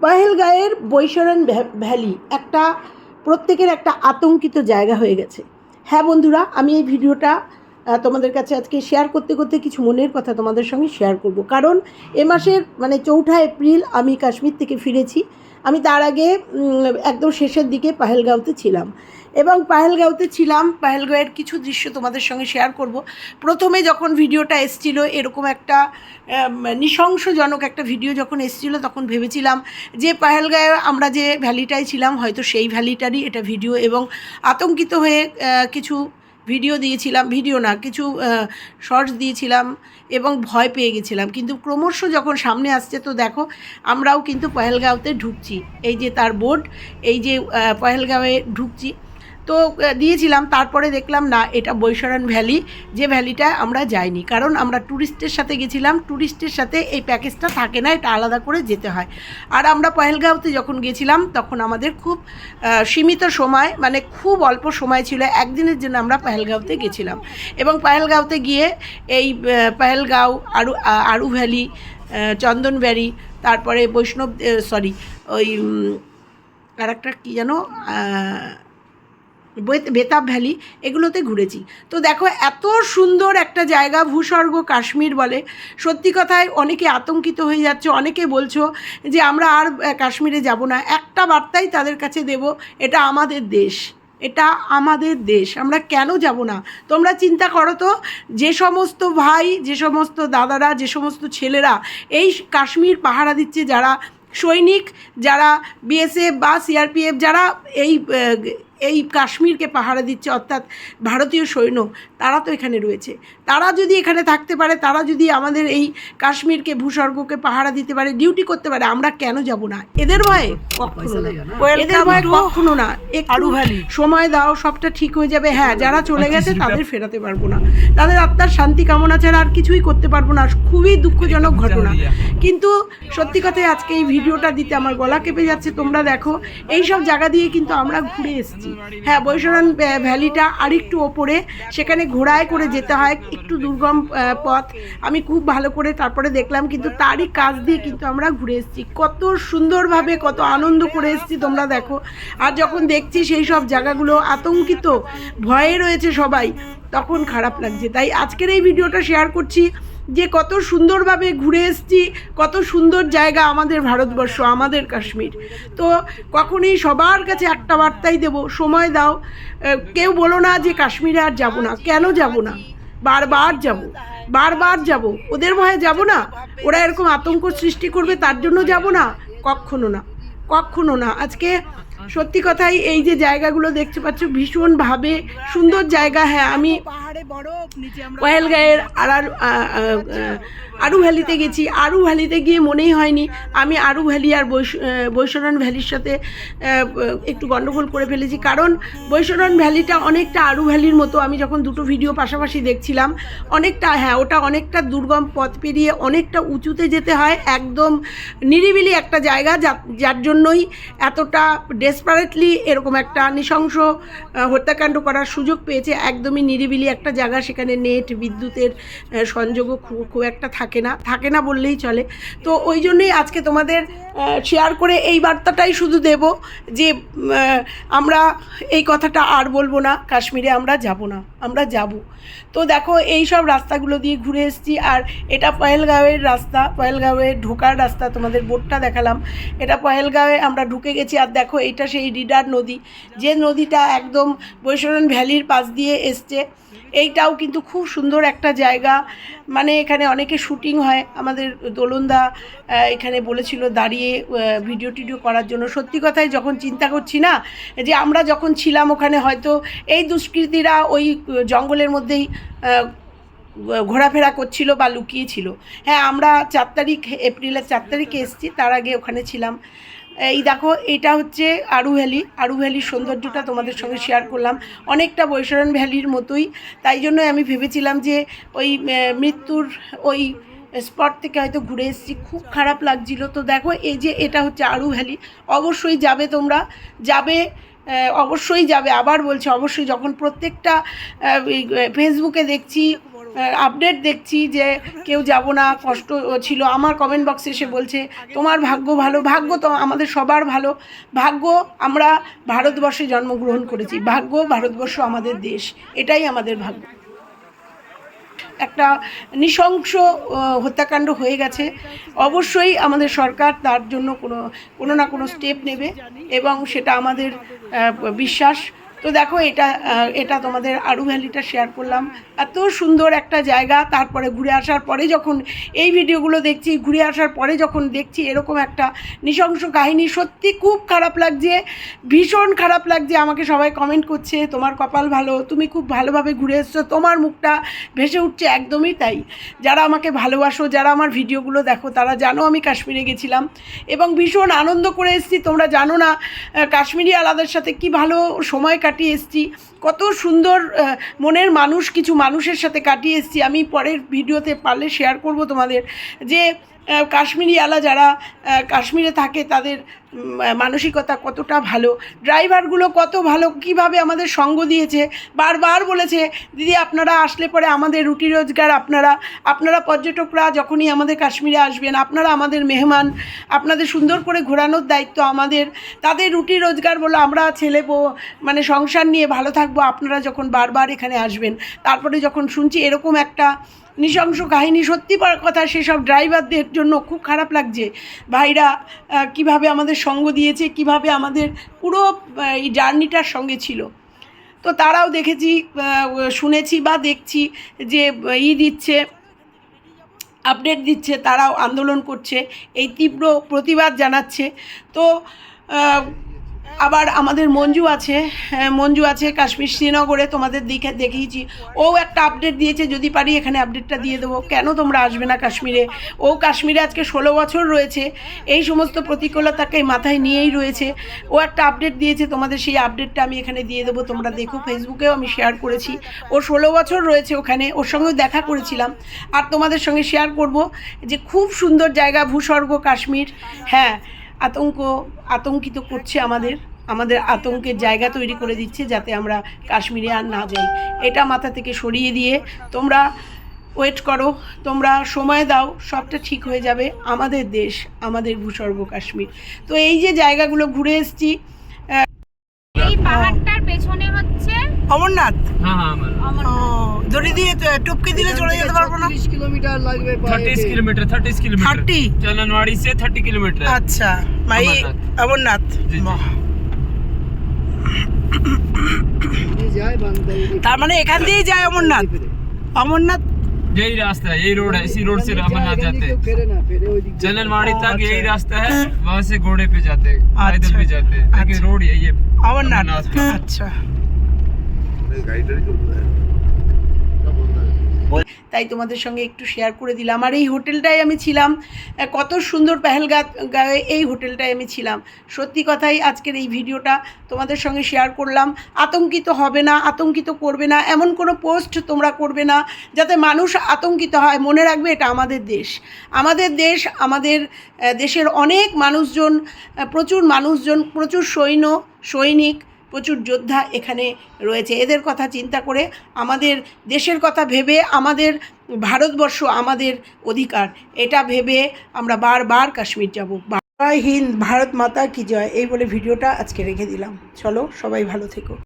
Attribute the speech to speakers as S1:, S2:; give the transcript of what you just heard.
S1: পাহেলগাঁয়ের Baisaran ভ্যা- valley একটা প্রত্যেকের একটা আতঙ্কিত জায়গা হয়ে গেছে। হ্যাঁ বন্ধুরা, আমি এই ভিডিওটা তোমাদের কাছে আজকে শেয়ার করতে করতে কিছু মনের কথা তোমাদের সঙ্গে শেয়ার করব। কারণ এ মাসের মানে চৌঠা এপ্রিল আমি কাশ্মীর থেকে ফিরেছি। আমি তার আগে একদম শেষের দিকে পাহেলগাঁওতে ছিলাম। এবং পাহেলগাঁওতে ছিলাম। পাহেলগাঁওয়ের কিছু দৃশ্য তোমাদের সঙ্গে শেয়ার করব। প্রথমে যখন ভিডিওটা এসছিল, এরকম একটা নৃশংসজনক একটা ভিডিও যখন এসছিল, তখন ভেবেছিলাম যে পাহেলগাঁয়ে আমরা যে ভ্যালিটায় ছিলাম, হয়তো সেই ভ্যালিটারই এটা ভিডিও এবং আতঙ্কিত হয়ে কিছু ভিডিও দিয়েছিলাম। ভিডিও না, কিছু শর্টস দিয়েছিলাম এবং ভয় পেয়ে গেছিলাম। কিন্তু ক্রমশ যখন সামনে আসছে, তো দেখো, আমরাও কিন্তু পহেলগাঁওতে ঢুকছি। এই যে তার বোর্ড এই যে পহেলগাঁওয়ে ঢুকছি। তো দিয়েছিলাম, তারপরে দেখলাম না, এটা বৈশরণ ভ্যালি, যে ভ্যালিটা আমরা যাইনি। কারণ আমরা ট্যুরিস্টের সাথে গেছিলাম ট্যুরিস্টের সাথে এই প্যাকেজটা থাকে না, এটা আলাদা করে যেতে হয়। আর আমরা পহেলগাঁওতে যখন গেছিলাম, তখন আমাদের খুব সীমিত সময় মানে খুব অল্প সময় ছিল, একদিনের জন্য আমরা পহেলগাঁওতে গেছিলাম। এবং পহেলগাঁওতে গিয়ে এই পহেলগাঁও, আরু আরু ভ্যালি চন্দনব্যারি তারপরে বৈষ্ণব সরি ওই আর একটা কী যেন বেতাব ভ্যালি, এগুলোতে ঘুরেছি। তো দেখো, এত সুন্দর একটা জায়গা, ভূস্বর্গ, কাশ্মীর বলে। সত্যি কথায় অনেকে আতঙ্কিত হয়ে যাচ্ছে, অনেকে বলছো যে আমরা আর কাশ্মীরে যাব না। একটা বার্তাই তাদের কাছে দেব, এটা আমাদের দেশ। এটা আমাদের দেশ, আমরা কেন যাব না? তোমরা চিন্তা করো তো, যে সমস্ত ভাই, যে সমস্ত দাদারা, যে সমস্ত ছেলেরা এই কাশ্মীর পাহারা দিচ্ছে, যারা সৈনিক, যারা বিএসএফ বা সিআরপিএফ যারা এই এই কাশ্মীরকে পাহারা দিচ্ছে অর্থাৎ ভারতীয় সৈন্য তারা তো এখানে রয়েছে। তারা যদি এখানে থাকতে পারে তারা যদি আমাদের এই কাশ্মীরকে ভূস্বর্গকে পাহারা দিতে পারে ডিউটি করতে পারে আমরা কেন যাব না? এদের ভয়ে কখনো না। এদের ভয়ে কখনো না। একটু সময় দাও সবটা ঠিক হয়ে যাবে। হ্যাঁ যারা চলে গেছে তাদের ফেরাতে পারব না। তাদের আত্মার শান্তি কামনা ছাড়া আর কিছুই করতে পারব না। খুবই দুঃখজনক ঘটনা। কিন্তু সত্যি কথাই আজকে এই ভিডিওটা দিতে আমার গলা কেঁপে যাচ্ছে। তোমরা দেখো এই সব জায়গা দিয়ে কিন্তু আমরা ঘুরে এসেছি। হ্যাঁ বৈশরণ ভ্যা- ভ্যালিটা আরেকটু ওপরে, সেখানে ঘোড়ায় করে যেতে হয়, একটু দুর্গম পথ। আমি খুব ভালো করে তারপরে দেখলাম, কিন্তু তারই কাজ দিয়ে কিন্তু আমরা ঘুরে এসেছি। কত সুন্দরভাবে, কত আনন্দ করে এসেছি তোমরা দেখো। আর যখন দেখছি সেই সব জায়গাগুলো আতঙ্কিত, ভয়ে রয়েছে সবাই, তখন খারাপ লাগছে। তাই আজকের এই ভিডিওটা শেয়ার করছি। যে কত সুন্দরভাবে ঘুরে এসছি, কত সুন্দর জায়গা আমাদের ভারতবর্ষ, আমাদের কাশ্মীর। তো কখনই সবার কাছে একটা বার্তাই দেব, সময় দাও। কেউ বলো না যে কাশ্মীরে আর যাব না। কেন যাব না? বারবার যাব। বারবার যাব। ওদের ভয়ে যাব না? ওরা এরকম আতঙ্ক সৃষ্টি করবে, তার জন্য যাব না? কখনো না। কখনো না। আজকে সত্যি কথাই এই যে জায়গাগুলো দেখতে পাচ্ছ ভীষণভাবে সুন্দর জায়গা। হ্যাঁ আমি
S2: আমরা
S1: পয়েলগাঁয়ের আর ভ্যালিতে গেছি। আরু ভ্যালিতে গিয়ে মনেই হয়নি আমি আরু ভ্যালি আর বৈশরণ ভ্যালির সাথে একটু গন্ডগোল করে ফেলেছি। কারণ বৈশরণ ভ্যালিটা অনেকটা আরু ভ্যালির মতো। আমি যখন দুটো ভিডিও পাশাপাশি দেখছিলাম অনেকটা হ্যাঁ ওটা অনেকটা দুর্গম পথ পেরিয়ে অনেকটা উঁচুতে যেতে হয় একদম নিরিবিলি একটা জায়গা যা- যার জন্যই এতটা ডেসপারেটলি এরকম একটা নৃশংস হত্যাকাণ্ড করার সুযোগ পেয়েছে। একদমই নিরিবিলি একটা জায়গা, সেখানে নেট, বিদ্যুতের সংযোগও খুব খুব একটা থাকে না। থাকে না বললেই চলে। তো ওই জন্যই আজকে তোমাদের শেয়ার করে এই বার্তাটাই শুধু দেব যে আমরা এই কথাটা আর বলব না, কাশ্মীরে আমরা যাব না, আমরা যাব। তো দেখো, এই সব রাস্তাগুলো দিয়ে ঘুরে এসেছি, আর এটা পহেলগাঁওয়ের রাস্তা পহেলগাঁওয়ের ঢোকার রাস্তা, তোমাদের বোটটা দেখালাম। এটা পহেলগাঁওয়ে আমরা ঢুকে গেছি, আর দেখো এইটা সেই রিডার নদী, যে নদীটা একদম বৈশরণ ভ্যালির পাশ দিয়ে এসছে। এইটাও কিন্তু খুব সুন্দর একটা জায়গা। মানে এখানে অনেকে শুটিং হয়। আমাদের দোলনদা এখানে বলেছিল দাঁড়িয়ে ভিডিও টিডিও করার জন্য। সত্যি কথাই যখন চিন্তা করছি না, যে আমরা যখন ছিলাম ওখানে, হয়তো এই দুষ্কৃতীরা ওই জঙ্গলের মধ্যেই ঘোরাফেরা করছিল বা লুকিয়েছিল। হ্যাঁ আমরা চার তারিখ, এপ্রিলের চার তারিখে এসেছি। তার আগে ওখানে ছিলাম। এই দেখো, এটা হচ্ছে আরু ভ্যালি। আরু ভ্যালির সৌন্দর্যটা তোমাদের সঙ্গে শেয়ার করলাম। অনেকটা বৈশরণ ভ্যালির মতোই। তাই জন্য আমি ভেবেছিলাম যে ওই মৃত্যুর ওই স্পট থেকে হয়তো ঘুরে এসেছি। খুব খারাপ লাগছিল। তো দেখো, এই যে এটা হচ্ছে আরু ভ্যালি। অবশ্যই যাবে তোমরা। যাবে অবশ্যই যাবে। আবার বলছি, অবশ্যই যখন প্রত্যেকটা ফেসবুকে দেখছি আপডেট দেখছি যে কেউ যাব না, কষ্ট ছিল। আমার কমেন্ট বক্সে এসে বলছে, তোমার ভাগ্য ভালো, ভাগ্য তো আমাদের সবার ভালো। ভাগ্য আমরা ভারতবর্ষে জন্মগ্রহণ করেছি। ভাগ্য ভারতবর্ষ আমাদের দেশ। এটাই আমাদের ভাগ্য। একটা নৃশংস হত্যাকাণ্ড হয়ে গেছে। অবশ্যই আমাদের সরকার তার জন্য কোনো কোনো না কোনো স্টেপ নেবে এবং সেটা আমাদের বিশ্বাস। তো দেখো এটা এটা তোমাদের আরু ভ্যালিটা শেয়ার করলাম। এত সুন্দর একটা জায়গা, তারপরে ঘুরে আসার পরে যখন এই ভিডিওগুলো দেখছি, ঘুরে আসার পরে যখন দেখছি এরকম একটা নৃশংস কাহিনী, সত্যি খুব খারাপ লাগছে, ভীষণ খারাপ লাগছে। আমাকে সবাই কমেন্ট করছে, তোমার কপাল ভালো, তুমি খুব ভালোভাবে ঘুরে এসছো, তোমার মুখটা ভেসে উঠছে একদমই তাই। যারা আমাকে ভালোবাসো, যারা আমার ভিডিওগুলো দেখো, তারা জানো আমি কাশ্মীরে গেছিলাম এবং ভীষণ আনন্দ করে এসেছি। তোমরা জানো না কাশ্মীরি আলাদার সাথে কি ভালো সময় কাটিয়ে এসেছি। কত সুন্দর মনের মানুষ, কিছু মানুষের সাথে কাটিয়ে এসেছি। আমি পরের ভিডিওতে পারলে শেয়ার করব তোমাদের। যে আহ, কাশ্মীরি আলা যারা কাশ্মীরে থাকে তাদের মানসিকতা কতটা ভালো ড্রাইভারগুলো কত ভালো কীভাবে আমাদের সঙ্গ দিয়েছে বারবার বলেছে দিদি আপনারা আসলে পরে আমাদের রুটি রোজগার আপনারা আপনারা পর্যটকরা যখনই আমাদের কাশ্মীরে আসবেন আপনারা আমাদের মেহমান আপনাদের সুন্দর করে ঘোরানোর দায়িত্ব আমাদের তাদের রুটি রোজগার বলে আমরা ছেলে মানে সংসার নিয়ে ভালো থাকব আপনারা যখন বারবার এখানে আসবেন তারপরে যখন শুনছি এরকম একটা নৃশংস কাহিনী, সত্যি কথা সেসব ড্রাইভারদের জন্য খুব খারাপ লাগছে। ভাইরা কীভাবে আমাদের সঙ্গ দিয়েছে, কীভাবে আমাদের পুরো এই জার্নিটার সঙ্গে ছিল। তো তারাও দেখেছি শুনেছি বা দেখছি যে ই দিচ্ছে আপডেট দিচ্ছে, তারাও আন্দোলন করছে, এই তীব্র প্রতিবাদ জানাচ্ছে। তো আবার আমাদের মঞ্জু আছে হ্যাঁ, মঞ্জু আছে কাশ্মীর শ্রীনগরে তোমাদের দিকে দেখিয়েছি। ও একটা আপডেট দিয়েছে যদি পারি এখানে আপডেটটা দিয়ে দেবো। কেন তোমরা আসবে না কাশ্মীরে? ও কাশ্মীরে আজকে ষোলো বছর রয়েছে এই সমস্ত প্রতিকূলতাকে মাথায় নিয়েই রয়েছে। ও একটা আপডেট দিয়েছে তোমাদের সেই আপডেটটা আমি এখানে দিয়ে দেবো তোমরা দেখো ফেসবুকেও আমি শেয়ার করেছি। ও ষোলো বছর রয়েছে ওখানে ওর সঙ্গেও দেখা করেছিলাম। আর তোমাদের সঙ্গে শেয়ার করব যে খুব সুন্দর জায়গা ভূস্বর্গ কাশ্মীর হ্যাঁ। আতঙ্ক, আতঙ্কিত করছে আমাদের আমাদের আতঙ্কের জায়গা তৈরি করে দিচ্ছে যাতে আমরা কাশ্মীরে আর না যাই। এটা মাথা থেকে সরিয়ে দিয়ে তোমরা ওয়েট করো, তোমরা সময় দাও, সবটা ঠিক হয়ে যাবে আমাদের দেশ, আমাদের ভূস্বর্গ কাশ্মীর। তো এই যে জায়গাগুলো ঘুরে এসেছি
S3: এই পাহাড়টার পেছনে হচ্ছে
S1: অমরনাথ
S4: हाँ हाँ हमारा
S1: দড়ি দিয়ে টপকে দিলে চলে যেতে পারবো না
S2: কিলোমিটার লাগবে
S4: थर्टीस किलोमीटर थर्टीस किलोमीटर
S1: 30?
S4: चलनवाड़ी से थर्टी किलोमीटर है
S1: আচ্ছা
S4: ভাই, অমরনাথ। জি, জি।
S2: যায় বাংলাদেশ
S1: তার মানে এখান দিয়েই যায় অমরনাথ অমরনাথ
S4: यही रास्ता है यही रोड है इसी रोड से अमरनाथ जाते हैं
S2: ফেরে না ফেরে ওই দিক দিয়ে।
S4: चलनवाड़ी तक
S1: अच्छा।
S4: यही रास्ता है वहाँ से घोड़े पे जाते हैं पैदल
S1: अच्छा।
S4: भी जाते हैं लेकिन
S1: अच्छा।
S4: रोड यही है
S1: অমরনাথ
S4: अमरनाथ का।
S1: তাই তোমাদের সঙ্গে একটু শেয়ার করে দিলাম। আর এই হোটেলটায় আমি ছিলাম। কত সুন্দর পেহেলগা এই হোটেলটায় আমি ছিলাম। সত্যি কথাই আজকের এই ভিডিওটা তোমাদের সঙ্গে শেয়ার করলাম। আতঙ্কিত হবে না, আতঙ্কিত করবে না, এমন কোনো পোস্ট তোমরা করবে না, যাতে মানুষ আতঙ্কিত হয়। মনে রাখবে এটা আমাদের দেশ। আমাদের দেশ, আমাদের দেশের অনেক মানুষজন প্রচুর মানুষজন, প্রচুর সৈন্য, সৈনিক প্রচুর যোদ্ধা এখানে রয়েছে। এদের কথা চিন্তা করে আমাদের দেশের কথা ভেবে আমাদের ভারতবর্ষ আমাদের অধিকার। এটা ভেবে আমরা বারবার কাশ্মীর যাব। জয় হিন্দ, ভারত মাতা কি জয়? এই বলে ভিডিওটা আজকে রেখে দিলাম। চলো সবাই ভালো থেকো।